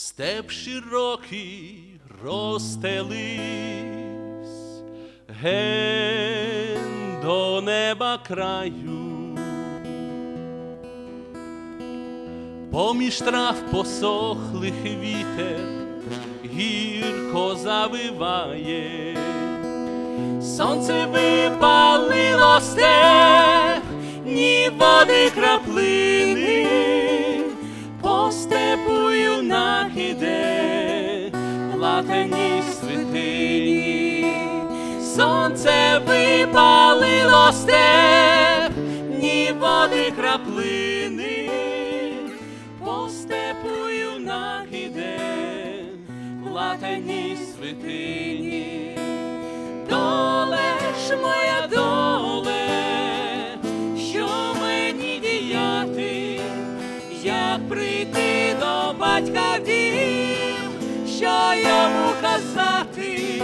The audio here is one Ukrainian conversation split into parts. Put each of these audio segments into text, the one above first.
степ широкий розстелись, ген до неба краю, поміж трав посохлих вітер гірко завиває, сонце випалило степ, ні води краплини, по сонце випалило степ, ні води краплини, по степу юнак іде, платені святині, доле ж моя доле, що мені діяти, як прийти до батька в дім, що йому казати,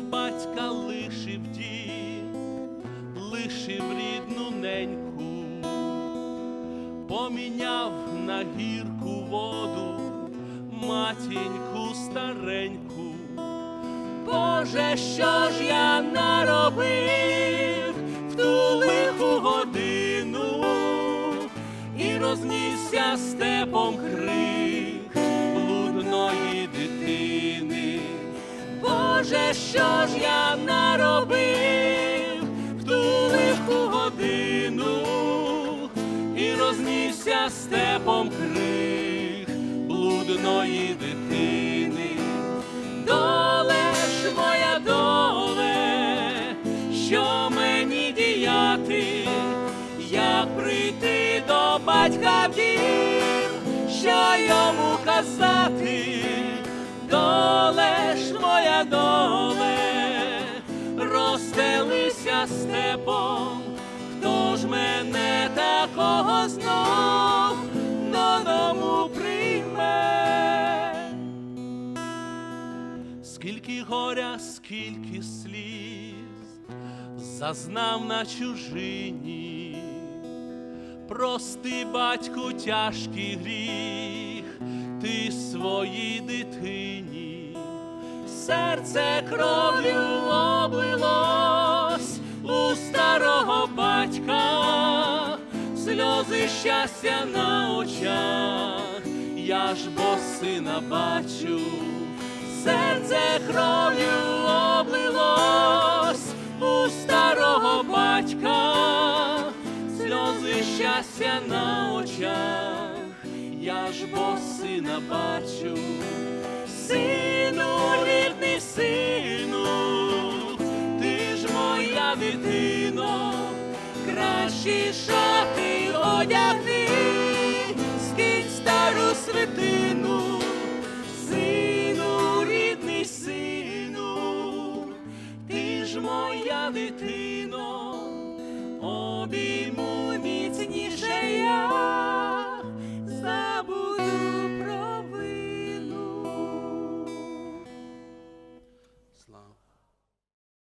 Лишив батька, лишив дім, лишив рідну неньку, поміняв на гірку воду матіньку стареньку. Боже, що ж я наробив в ту лиху годину і рознісся степом крик Боже, що ж я наробив в ту лиху годину і рознісся степом крик блудної дитини. Доле ж моя доле, що мені діяти, як прийти до батька в дім, що йому казати, доле ж моя доле, розстелися степом, хто ж мене такого знов додому прийме. Скільки горя, скільки сліз зазнав на чужині, прости, батьку, тяжкий гріх, ти своїй дитині, серце кров'ю облилось у старого батька, сльози щастя на очах, я ж бо сина бачу. Серце кров'ю облилось у старого батька, сльози щастя на очах, ж бо сина бачу, сину, рідний сину, ти ж моя дитино, кращі шати одягни, скинь стару свитину. Сину, рідний сину, ти ж моя дитино,